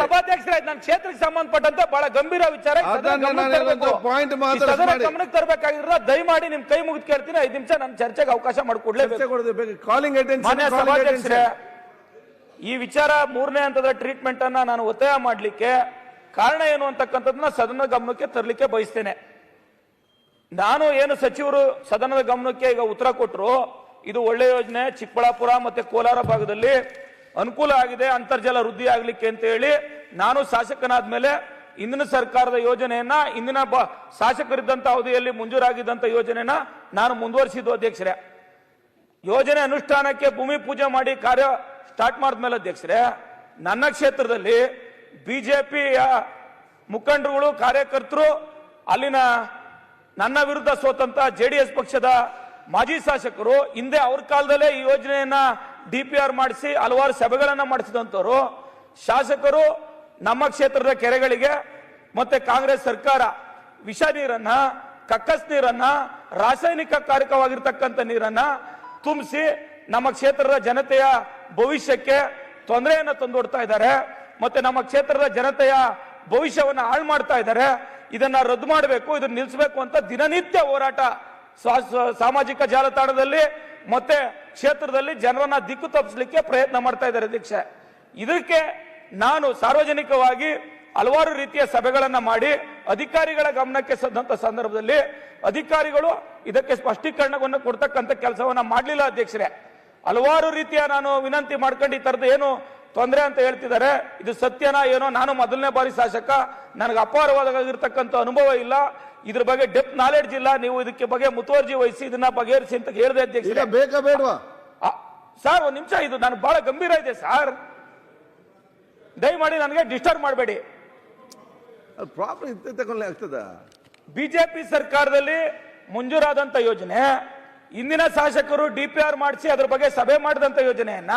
ಸಭಾಧ್ಯಕ್ಷರೇ ನನ್ನ ಕ್ಷೇತ್ರಕ್ಕೆ ಸಂಬಂಧಪಟ್ಟಂತೆ ಬಹಳ ಗಂಭೀರ ವಿಚಾರ. ಸದನ ಗಮನಕ್ಕೆ ನಾನು ತರಬೇಕು. ಹೇಳೋದು point ಸದನ ಮಾಡಿ. ಗಮನಕ್ಕೆ ತರಬೇಕಾಗಿರೋದು ದಯಮಾಡಿ ನಿಮ್ ಕೈ ಮುಗಿದು ಕೇಳ್ತೀನಿ. ಐದು ನಿಮಿಷ ನನ್ನ ಚರ್ಚೆಗೆ ಅವಕಾಶ ಮಾಡಿಕೊಡ್ಲೇಬೇಕು. ಈ ವಿಚಾರ ಮೂರನೇ ಹಂತದ ಟ್ರೀಟ್ಮೆಂಟ್ ಅನ್ನ ನಾನು ಒತ್ತಾಯ ಮಾಡಲಿಕ್ಕೆ ಕಾರಣ ಏನು ಅಂತಕ್ಕಂಥದ್ದನ್ನ ಸದನದ ಗಮನಕ್ಕೆ ತರಲಿಕ್ಕೆ ಬಯಸ್ತೇನೆ. ನಾನು ಏನು ಸಚಿವರು ಸದನದ ಗಮನಕ್ಕೆ ಈಗ ಉತ್ತರ ಕೊಟ್ಟರು ಇದು ಒಳ್ಳೆ ಯೋಜನೆ. ಚಿಕ್ಕಬಳ್ಳಾಪುರ ಮತ್ತೆ ಕೋಲಾರ ಭಾಗದಲ್ಲಿ ಅನುಕೂಲ ಆಗಿದೆ, ಅಂತರ್ಜಲ ವೃದ್ಧಿ ಆಗ್ಲಿಕ್ಕೆ ಅಂತ ಹೇಳಿ ನಾನು ಶಾಸಕನಾದ ಮೇಲೆ ಇಂದಿನ ಸರ್ಕಾರದ ಯೋಜನೆಯನ್ನ, ಇಂದಿನ ಬ- ಶಾಸಕರಿದ್ದಂಥ ಅವಧಿಯಲ್ಲಿ ಮಂಜೂರಾಗಿದ್ದಂಥ ಯೋಜನೆಯನ್ನ ನಾನು ಮುಂದುವರಿಸಿದ್ದು ಅಧ್ಯಕ್ಷರೇ. ಯೋಜನೆ ಅನುಷ್ಠಾನಕ್ಕೆ ಭೂಮಿ ಪೂಜೆ ಮಾಡಿ ಕಾರ್ಯ ಸ್ಟಾರ್ಟ್ ಮಾಡಿದ್ಮೇಲೆ ಅಧ್ಯಕ್ಷರೇ, ನನ್ನ ಕ್ಷೇತ್ರದಲ್ಲಿ ಬಿಜೆಪಿಯ ಮುಖಂಡರುಗಳು, ಕಾರ್ಯಕರ್ತರು, ಅಲ್ಲಿನ ನನ್ನ ವಿರುದ್ಧ ಸೋತಂತ ಜೆ ಡಿ ಎಸ್ ಪಕ್ಷದ ಮಾಜಿ ಶಾಸಕರು, ಹಿಂದೆ ಅವ್ರ ಕಾಲದಲ್ಲೇ ಈ ಯೋಜನೆಯನ್ನ ಡಿ ಪಿ ಆರ್ ಮಾಡಿಸಿ, ಹಲವಾರು ಸಭೆಗಳನ್ನು ಮಾಡಿಸಿದಂಥವ್ರು, ಶಾಸಕರು ನಮ್ಮ ಕ್ಷೇತ್ರದ ಕೆರೆಗಳಿಗೆ ಮತ್ತೆ ಕಾಂಗ್ರೆಸ್ ಸರ್ಕಾರ ವಿಷ ನೀರನ್ನ, ಕಕ್ಕಸ್ ನೀರನ್ನ, ರಾಸಾಯನಿಕ ಕಾರಕವಾಗಿರ್ತಕ್ಕಂಥ ನೀರನ್ನ ತುಂಬಿಸಿ ನಮ್ಮ ಕ್ಷೇತ್ರದ ಜನತೆಯ ಭವಿಷ್ಯಕ್ಕೆ ತೊಂದರೆಯನ್ನು ತಂದೊಡ್ತಾ ಇದ್ದಾರೆ, ಮತ್ತೆ ನಮ್ಮ ಕ್ಷೇತ್ರದ ಜನತೆಯ ಭವಿಷ್ಯವನ್ನ ಹಾಳು ಮಾಡ್ತಾ ಇದ್ದಾರೆ. ಇದನ್ನ ರದ್ದು ಮಾಡಬೇಕು, ಇದನ್ನ ನಿಲ್ಲಿಸಬೇಕು ಅಂತ ದಿನನಿತ್ಯ ಹೋರಾಟ ಸಾಮಾಜಿಕ ಜಾಲತಾಣದಲ್ಲಿ, ಮತ್ತೆ ಕ್ಷೇತ್ರದಲ್ಲಿ ಜನರನ್ನ ದಿಕ್ಕು ತಪ್ಪಿಸಲಿಕ್ಕೆ ಪ್ರಯತ್ನ ಮಾಡ್ತಾ ಇದ್ದಾರೆ ಅಧ್ಯಕ್ಷ. ಇದಕ್ಕೆ ನಾನು ಸಾರ್ವಜನಿಕವಾಗಿ ಹಲವಾರು ರೀತಿಯ ಸಭೆಗಳನ್ನು ಮಾಡಿ ಅಧಿಕಾರಿಗಳ ಗಮನಕ್ಕೆ ಸದ್ದಂತ ಸಂದರ್ಭದಲ್ಲಿ ಅಧಿಕಾರಿಗಳು ಇದಕ್ಕೆ ಸ್ಪಷ್ಟೀಕರಣವನ್ನು ಕೊಡ್ತಕ್ಕಂಥ ಕೆಲಸವನ್ನು ಮಾಡಲಿಲ್ಲ ಅಧ್ಯಕ್ಷರೇ. ಹಲವಾರು ರೀತಿಯ ನಾನು ವಿನಂತಿ ಮಾಡ್ಕೊಂಡು ಈ ಥರದ್ದು ಏನು ತೊಂದರೆ ಅಂತ ಹೇಳ್ತಿದ್ದಾರೆ. ಇದು ಸತ್ಯನಾ ಏನೋ ನಾನು ಮೊದಲನೇ ಬಾರಿ ಶಾಸಕ. ನನಗೆ ಅಪಾರವಾಗಿರ್ತಕ್ಕಂಥ ಅನುಭವ ಇಲ್ಲ. ಇದ್ರ ಬಗ್ಗೆ ಡೆಪ್ ನಾಲೆಡ್ಜ್ ಇಲ್ಲ. ನೀವು ಇದಕ್ಕೆ ಬಗ್ಗೆ ಮುತುವರ್ಜಿ ವಹಿಸಿ ಇದನ್ನ ಬಗೆಹರಿಸಿ ಅಂತ ಹೇಳಿದೆ ಅಧ್ಯಕ್ಷ ಬೇಕಾ ಬೇಡವಾ? ಸರ್ ಒಂದ್ ನಿಮಿಷ ಇದು ನಾನು ಬಹಳ ಗಂಭೀರ ಇದೆ ಸರ್. ದಯಮಾಡಿ ನನಗೆ ಡಿಸ್ಟರ್ಬ್ ಮಾಡಬೇಡಿ. ಪ್ರಾಬ್ಲಮ್ ಆಗ್ತದ? ಬಿಜೆಪಿ ಸರ್ಕಾರದಲ್ಲಿ ಮಂಜೂರಾದಂತ ಯೋಜನೆ ಇಂದಿನ ಶಾಸಕರು ಡಿ ಪಿ ಆರ್ ಮಾಡಿಸಿ ಅದ್ರ ಬಗ್ಗೆ ಸಭೆ ಮಾಡಿದಂತ ಯೋಜನೆಯನ್ನ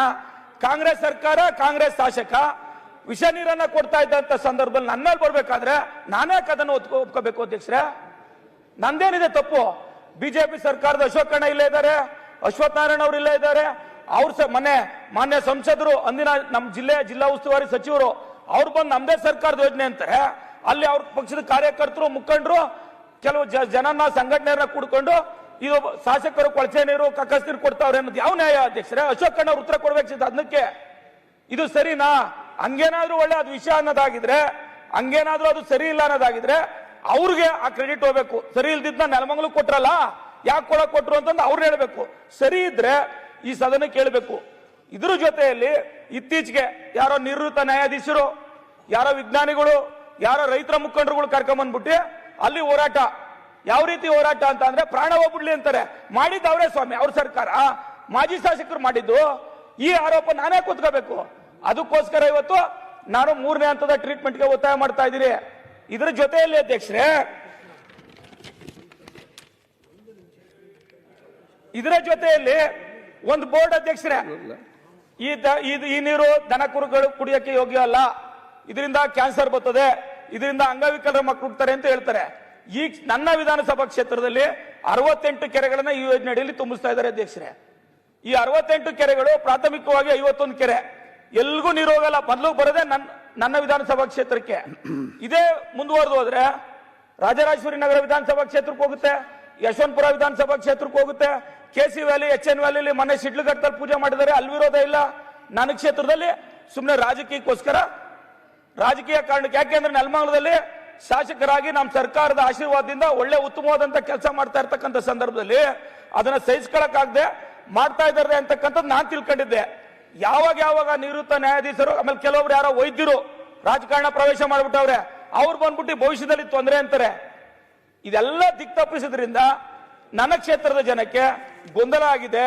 ಕಾಂಗ್ರೆಸ್ ಸರ್ಕಾರ ಕಾಂಗ್ರೆಸ್ ಶಾಸಕ ವಿಷ ನೀರನ್ನ ಕೊಡ್ತಾ ಇದ್ದಂತ ಸಂದರ್ಭದಲ್ಲಿ ನನ್ನ ಮೇಲೆ ಬರ್ಬೇಕಾದ್ರೆ ನಾನೇ ಅದನ್ನು ಒತ್ಕೊ ಒಪ್ಕೋಬೇಕು ಅಧ್ಯಕ್ಷರೇ. ನಂದೇನಿದೆ ತಪ್ಪು? ಬಿಜೆಪಿ ಸರ್ಕಾರದ ಅಶೋಕ್ ಅಣ್ಣ ಇಲ್ಲೇ ಇದ್ದಾರೆ, ಅಶ್ವಥ್ ನಾರಾಯಣ ಅವರು ಇಲ್ಲೇ ಇದ್ದಾರೆ. ಅವ್ರು ಸ ಮೊನ್ನೆ ಮಾನ್ಯ ಸಂಸದರು, ಅಂದಿನ ನಮ್ಮ ಜಿಲ್ಲೆ ಜಿಲ್ಲಾ ಉಸ್ತುವಾರಿ ಸಚಿವರು, ಅವ್ರು ಬಂದು ನಮ್ದೇ ಸರ್ಕಾರದ ಯೋಜನೆ ಅಂತಾರೆ ಅಲ್ಲಿ ಅವ್ರ ಪಕ್ಷದ ಕಾರ್ಯಕರ್ತರು, ಮುಖಂಡರು, ಕೆಲವು ಜನನ ಸಂಘಟನೆಯನ್ನ ಕೂಡ್ಕೊಂಡು ಇದು ಶಾಸಕರು ಕೊಳಚೆ ನೀರು, ಕಕ್ಕಸ್ ನೀರು ಕೊಡ್ತಾವ್ರೆ ಅನ್ನೋದು ಯಾವ ನ್ಯಾಯ ಅಧ್ಯಕ್ಷರೇ? ಅಶೋಕ್ ಅವ್ರು ಉತ್ತರ ಕೊಡ್ಬೇಕು ಅದಕ್ಕೆ. ಇದು ಸರಿನಾ? ಹಂಗೇನಾದ್ರೂ ಒಳ್ಳೆ ಅದು ವಿಷಯ ಅನ್ನೋದಾಗಿದ್ರೆ, ಹಂಗೇನಾದ್ರೂ ಅದು ಸರಿ ಇಲ್ಲ ಅನ್ನೋದಾಗಿದ್ರೆ, ಅವ್ರಿಗೆ ಆ ಕ್ರೆಡಿಟ್ ಹೋಗ್ಬೇಕು. ಸರಿ ಇಲ್ದಿದ್ನ ನೆಲಮಂಗ್ಲಕ್ಕೆ ಕೊಟ್ರಲ್ಲ, ಯಾಕೆ ಕೊಡಕ್ ಕೊಟ್ರು ಅಂತಂದು ಅವ್ರು ಹೇಳ್ಬೇಕು. ಸರಿ ಇದ್ರೆ ಈ ಸದನ ಕೇಳಬೇಕು. ಇದ್ರ ಜೊತೆಯಲ್ಲಿ ಇತ್ತೀಚೆಗೆ ಯಾರೋ ನಿವೃತ್ತ ನ್ಯಾಯಾಧೀಶರು, ಯಾರೋ ವಿಜ್ಞಾನಿಗಳು, ಯಾರೋ ರೈತರ ಮುಖಂಡರುಗಳು ಕರ್ಕೊಂಬಂದ್ಬಿಟ್ಟು ಅಲ್ಲಿ ಹೋರಾಟ. ಯಾವ ರೀತಿ ಹೋರಾಟ ಅಂತ ಅಂದ್ರೆ ಪ್ರಾಣ ಹೋಗ್ಬಿಡ್ಲಿ ಅಂತಾರೆ. ಮಾಡಿದ್ದು ಅವರೇ ಸ್ವಾಮಿ, ಅವ್ರ ಸರ್ಕಾರ. ಮಾಜಿ ಶಾಸಕರು ಮಾಡಿದ್ದು, ಈ ಆರೋಪ ನಾನೇ ಕೂತ್ಕೋಬೇಕು. ಅದಕ್ಕೋಸ್ಕರ ಇವತ್ತು ನಾನು ಮೂರನೇ ಹಂತದ ಟ್ರೀಟ್ಮೆಂಟ್ಗೆ ಒತ್ತಾಯ ಮಾಡ್ತಾ ಇದ್ದೀನಿ. ಇದರ ಜೊತೆಯಲ್ಲಿ ಅಧ್ಯಕ್ಷರೇ, ಇದರ ಜೊತೆಯಲ್ಲಿ ಒಂದು ಬೋರ್ಡ್ ಅಧ್ಯಕ್ಷರೇ, ಈ ಈ ನೀರು ದನ ಕುರುಗಳು ಕುಡಿಯಕ್ಕೆ ಯೋಗ್ಯ ಅಲ್ಲ. ಇದರಿಂದ ಕ್ಯಾನ್ಸರ್ ಬರ್ತದೆ. ಇದರಿಂದ ಅಂಗವಿಕಲರ ಮಕ್ಕಳು ಹುಡ್ತಾರೆ ಅಂತ ಹೇಳ್ತಾರೆ. ಈ ನನ್ನ ವಿಧಾನಸಭಾ ಕ್ಷೇತ್ರದಲ್ಲಿ ಅರವತ್ತೆಂಟು ಕೆರೆಗಳನ್ನ ಈ ಯೋಜನೆ ಅಡಿಯಲ್ಲಿ ತುಂಬಿಸ್ತಾ ಇದ್ದಾರೆ ಅಧ್ಯಕ್ಷರೇ. ಈ ಅರವತ್ತೆಂಟು ಕೆರೆಗಳು ಪ್ರಾಥಮಿಕವಾಗಿ ಐವತ್ತೊಂದು ಕೆರೆ. ಎಲ್ಗೂ ನೀರು ಹೋಗಲ್ಲ ಮೊದಲು ಬರೋದೇ ನನ್ನ ನನ್ನ ವಿಧಾನಸಭಾ ಕ್ಷೇತ್ರಕ್ಕೆ. ಇದೇ ಮುಂದುವರೆದು ಹೋದ್ರೆ ರಾಜರಾಜೇಶ್ವರಿ ನಗರ ವಿಧಾನಸಭಾ ಕ್ಷೇತ್ರಕ್ಕೆ ಹೋಗುತ್ತೆ, ಯಶವಂತಪುರ ವಿಧಾನಸಭಾ ಕ್ಷೇತ್ರಕ್ಕೆ ಹೋಗುತ್ತೆ K C valley H N ವ್ಯಾಲಿಲಿ ಮೊನ್ನೆ ಶಿಡ್ಲಘಟ್ಟದಲ್ಲಿ ಪೂಜೆ ಮಾಡಿದ್ದಾರೆ, ಅಲ್ಲಿ ವಿರೋಧ ಇಲ್ಲ. ನನ್ನ ಕ್ಷೇತ್ರದಲ್ಲಿ ಸುಮ್ಮನೆ ರಾಜಕೀಯಕ್ಕೋಸ್ಕರ, ರಾಜಕೀಯ ಕಾರಣಕ್ಕೆ, ಯಾಕೆಂದ್ರೆ ನೆಲಮಂಗಲದಲ್ಲಿ ಶಾಸಕರಾಗಿ ನಮ್ಮ ಸರ್ಕಾರದ ಆಶೀರ್ವಾದದಿಂದ ಒಳ್ಳೆ ಉತ್ತಮವಾದಂತ ಕೆಲಸ ಮಾಡ್ತಾ ಇರ್ತಕ್ಕಂಥ ಸಂದರ್ಭದಲ್ಲಿ ಅದನ್ನ ಸಹಿಸ್ಕೊಳಕ್ಕಾಗದೆ ಮಾಡ್ತಾ ಇದ್ದಾರೆ ಅಂತಕ್ಕಂಥದ್ದು ನಾನು ತಿಳ್ಕೊಂಡಿದ್ದೆ. ಯಾವಾಗ ಯಾವಾಗ ನಿವೃತ್ತ ನ್ಯಾಯಾಧೀಶರು, ಆಮೇಲೆ ಕೆಲವೊಬ್ರು ಯಾರೋ ವೈದ್ಯರು ರಾಜಕಾರಣ ಪ್ರವೇಶ ಮಾಡಿಬಿಟ್ಟವ್ರೆ, ಅವ್ರು ಬಂದ್ಬಿಟ್ಟು ಭವಿಷ್ಯದಲ್ಲಿ ತೊಂದರೆ ಅಂತಾರೆ. ಇದೆಲ್ಲ ದಿಕ್ ತಪ್ಪಿಸಿದ್ರಿಂದ ನನ್ನ ಕ್ಷೇತ್ರದ ಜನಕ್ಕೆ ಗೊಂದಲ ಆಗಿದೆ,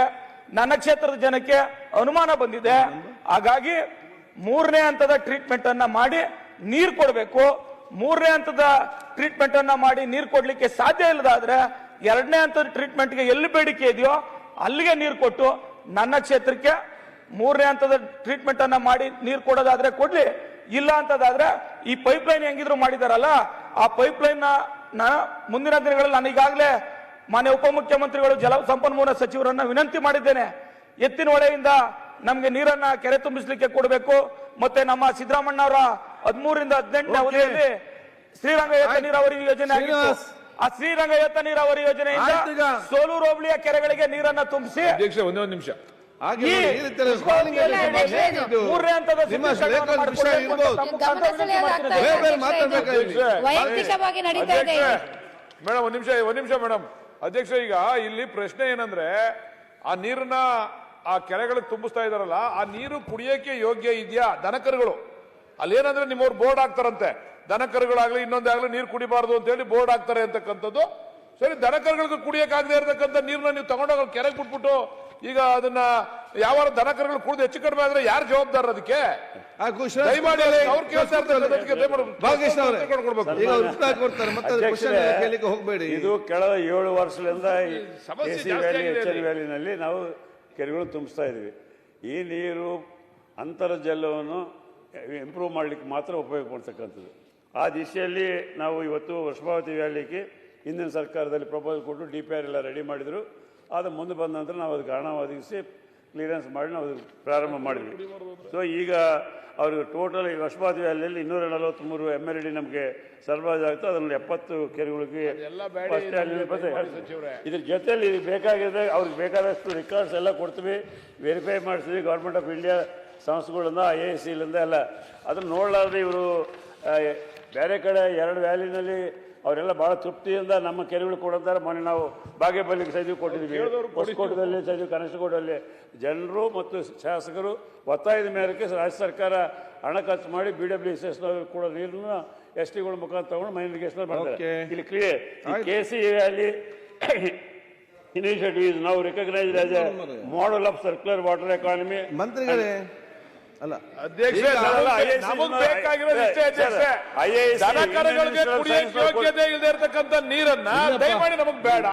ನನ್ನ ಕ್ಷೇತ್ರದ ಜನಕ್ಕೆ ಅನುಮಾನ ಬಂದಿದೆ. ಹಾಗಾಗಿ ಮೂರನೇ ಹಂತದ ಟ್ರೀಟ್ಮೆಂಟ್ ಅನ್ನ ಮಾಡಿ ನೀರು ಕೊಡಬೇಕು. ಮೂರನೇ ಹಂತದ ಟ್ರೀಟ್ಮೆಂಟ್ ಅನ್ನ ಮಾಡಿ ನೀರು ಕೊಡ್ಲಿಕ್ಕೆ ಸಾಧ್ಯ ಇಲ್ಲದಾದ್ರೆ ಎರಡನೇ ಹಂತದ ಟ್ರೀಟ್ಮೆಂಟ್ಗೆ ಎಲ್ಲಿ ಬೇಡಿಕೆ ಇದೆಯೋ ಅಲ್ಲಿಗೆ ನೀರು ಕೊಟ್ಟು ನನ್ನ ಕ್ಷೇತ್ರಕ್ಕೆ ಮೂರನೇ ಹಂತದ ಟ್ರೀಟ್ಮೆಂಟ್ ಅನ್ನ ಮಾಡಿ ನೀರು ಕೊಡೋದಾದ್ರೆ ಕೊಡ್ಲಿ ಇಲ್ಲ ಅಂತದಾದ್ರೆ ಈ ಪೈಪ್ ಲೈನ್ ಹೆಂಗಿದ್ರು ಮಾಡಿದಾರಲ್ಲ ಆ ಪೈಪ್ ಲೈನ್ನ ಮುಂದಿನ ದಿನಗಳಲ್ಲಿ ನಾನು ಈಗಾಗಲೇ ಮಾನ್ಯ ಉಪಮುಖ್ಯಮಂತ್ರಿಗಳು ಜಲ ಸಂಪನ್ಮೂಲ ಸಚಿವರನ್ನ ವಿನಂತಿ ಮಾಡಿದ್ದೇನೆ. ಎತ್ತಿನ ಹೊಳೆಯಿಂದ ನಮಗೆ ನೀರನ್ನ ಕೆರೆ ತುಂಬಿಸ್ಲಿಕ್ಕೆ ಕೊಡಬೇಕು ಮತ್ತೆ ನಮ್ಮ ಸಿದ್ದರಾಮಣ್ಣ ಅವರ ಹದಿಮೂರಿಂದ ಹದಿನೆಂಟನೇ. ಅವಧಿಯಲ್ಲಿ ಶ್ರೀರಂಗ ಏತ ನೀರಾವರಿ ಯೋಜನೆ ಆಗಿತ್ತು. ಆ ಶ್ರೀರಂಗ ಏತ ನೀರಾವರಿ ಯೋಜನೆಯಿಂದ. ಸೋಲೂರು ಹೋಬಳಿಯ ಕೆರೆಗಳಿಗೆ ನೀರನ್ನ ತುಂಬಿಸಿ ಅಧ್ಯಕ್ಷ ಒಂದೇ ಒಂದು ನಿಮಿಷ. ವೈಯಕ್ತಿಕವಾಗಿ ನಡೀತಾ ಇದೆ. ಇದು. ಮೇಡಮ್ ಒಂದ್ ನಿಮಿಷ ಒಂದ್ ನಿಮಿಷ ಮೇಡಮ್. ಅಧ್ಯಕ್ಷ ಈಗ ಇಲ್ಲಿ ಪ್ರಶ್ನೆ ಏನಂದ್ರೆ ಆ ನೀರನ್ನ ಆ ಕೆರೆಗಳಿಗೆ ತುಂಬಿಸ್ತಾ ಇದಾರಲ್ಲ ಆ ನೀರು ಕುಡಿಯೋಕೆ ಯೋಗ್ಯ ಇದೆಯಾ? ದನಕರುಗಳು. ಅಲ್ಲೇನಂದ್ರೆ ನಿಮ್ಮವ್ರು ಬೋರ್ಡ್ ಹಾಕ್ತಾರಂತೆ. ದನಕರುಗಳಾಗ್ಲಿ ಇನ್ನೊಂದಾಗ್ಲಿ ನೀರು ಕುಡಿಬಾರ್ದು ಅಂತ ಹೇಳಿ ಬೋರ್ಡ್ ಹಾಕ್ತಾರೆ ಅಂತಕ್ಕಂಥದ್ದು. ಸರಿ ದನಕರುಗಳಿಗೆ ಕುಡಿಯಕ್ಕಾಗದೇ ಇರತಕ್ಕಂಥ ನೀರನ್ನ ನೀವು ತಗೊಂಡೋಗ ಕೆರೆಗೆ ಬಿಟ್ಬಿಟ್ಟು ಈಗ ಅದನ್ನ ಯಾವ ದನಕರುಗಳು ಕುಡಿದು ಹೆಚ್ಚು ಕಡಿಮೆ ಆದ್ರೆ ಯಾರು ಜವಾಬ್ದಾರ ಅದಕ್ಕೆ? ಆ ಕುಶಲ ದಯಮಾಡಿ ಅವ್ರು ಕೇಳ್ತಾ ಇರ್ತಾರೆ ಅದಕ್ಕೆ ದಯಮಾಡಿ ಭಾಗೇಶ್ ಅವರೇ ಈಗ ಅವ್ರು ಕೊಡ್ತಾರೆ ಮತ್ತೆ ಅದು ಕ್ವಶನ್ ಹೋಗಬೇಡಿ. ಇದು ಕಳೆದ ಏಳು ವರ್ಷದಿಂದ ಸಮಸ್ಯೆ ಎಸಿ ಜಾಸ್ತಿ ವ್ಯಾಲಿ ಎಚ್ ಎಲ್ ಅಲ್ಲಿ. ವ್ಯಾಲಿನಲ್ಲಿ ನಾವು ಕೆರೆಗಳು ತುಂಬಿಸ್ತಾ ಇದೀವಿ ಈ ನೀರು ಅಂತರ್ಜಲವನ್ನು ಇಂಪ್ರೂವ್ ಮಾಡ್ಲಿಕ್ಕೆ ಮಾತ್ರ ಉಪಯೋಗ ಮಾಡ್ತಕ್ಕಂಥದ್ದು ಆ ದಿಶೆಯಲ್ಲಿ ನಾವು ಇವತ್ತು ವರ್ಷಭಾವತಿ ವ್ಯಾಲಿಗೆ ಹಿಂದಿನ ಸರ್ಕಾರದಲ್ಲಿ ಪ್ರಪೋಸಲ್ ಕೊಟ್ಟು ಡಿ ಪಿ ಆರ್ ಎಲ್ಲ ರೆಡಿ ಮಾಡಿದರು. ಅದು ಮುಂದೆ ಬಂದ ನಂತರ ನಾವು ಅದಕ್ಕೆ ಹಣ ಒದಗಿಸಿ ಕ್ಲಿಯರೆನ್ಸ್ ಮಾಡಿ ನಾವು ಅದಕ್ಕೆ ಪ್ರಾರಂಭ ಮಾಡಿದ್ವಿ. ಸೊ ಈಗ ಅವ್ರಿಗೆ ಟೋಟಲ್ ಈಗ ವರ್ಷಭಾವತಿ ವ್ಯಾಲಿಯಲ್ಲಿ ಇನ್ನೂರ ನಲವತ್ತ್ಮೂರು ಎಂ ಎಲ್ ಡಿ ನಮಗೆ ಸರ್ಬರಾಜ್ ಆಗ್ತದೆ ಅದರಲ್ಲಿ ಎಪ್ಪತ್ತು ಕೆರೆಗಳಿಗೆ ಇದ್ರ ಜೊತೆಯಲ್ಲಿ ಇದು ಬೇಕಾಗಿದೆ ಅವ್ರಿಗೆ ಬೇಕಾದಷ್ಟು ರೆಕಾರ್ಡ್ಸ್ ಎಲ್ಲ ಕೊಡ್ತೀವಿ. ವೆರಿಫೈ ಮಾಡಿಸ್ತೀವಿ. ಗೌರ್ಮೆಂಟ್ ಆಫ್ ಇಂಡಿಯಾ ಸಂಸ್ಥೆಗಳಿಂದ ಐ ಎ ಸಿಲಿಂದ ಎಲ್ಲ. ಅದನ್ನು ನೋಡಲಾರ್ದೆ ಇವರು ಬೇರೆ ಕಡೆ ಎರಡು ವ್ಯಾಲಿನಲ್ಲಿ ಅವರೆಲ್ಲ ಬಹಳ ತೃಪ್ತಿಯಿಂದ ನಮ್ಮ ಕೆರೆಗಳು ಕೊಡುತ್ತಾರೆ ಮೊನ್ನೆ ನಾವು ಬಾಗೇಪಲ್ಲಿಗೆ ಸೈಜು ಕೊಟ್ಟಿದ್ವಿ. ಹೊಸಕೋಟದಲ್ಲಿ ಸೈಜು ಕನಸಕೋಟಲ್ಲಿ ಜನರು ಮತ್ತು ಶಾಸಕರು ಒತ್ತಾಯದ ಮೇರೆಗೆ ರಾಜ್ಯ ಸರ್ಕಾರ ಹಣ ಖರ್ಚು ಮಾಡಿ ಬಿ ಡಬ್ಲ್ಯೂ ಎಸ್ ಎಸ್ನವ್ರು ಕೂಡ ನೀರನ್ನ ಎಸ್ ಟಿಗಳ ಮುಖಾಂತರ ತಗೊಂಡು ಮೈನಿಗೇಷನ್ ಮಾಡ್ತಾರೆ. ಇಲ್ಲಿ ಕ್ಲಿಯರ್ ಕೆ ಸಿ ಅಲ್ಲಿ ಇನಿಷಿಯೇಟಿವ್ ಇಸ್ ನಾವು recognized as a model of circular water economy. ಮಂತ್ರಿಗಳೇ ಅಲ್ಲ. ಅಧ್ಯಕ್ಷ ನಮಗ್ ಬೇಕಾಗಿರೋದು ಇಷ್ಟೇ ಅಧ್ಯಕ್ಷ ದನಕರುಗಳಿಗೆ ಕುಡಿಯಕ್ಕೆ ಯೋಗ್ಯತೆ ಇಲ್ಲದೆ ಇರತಕ್ಕಂತ ನೀರನ್ನ ದಯಮಾಡಿ ನಮಗ್ ಬೇಡ.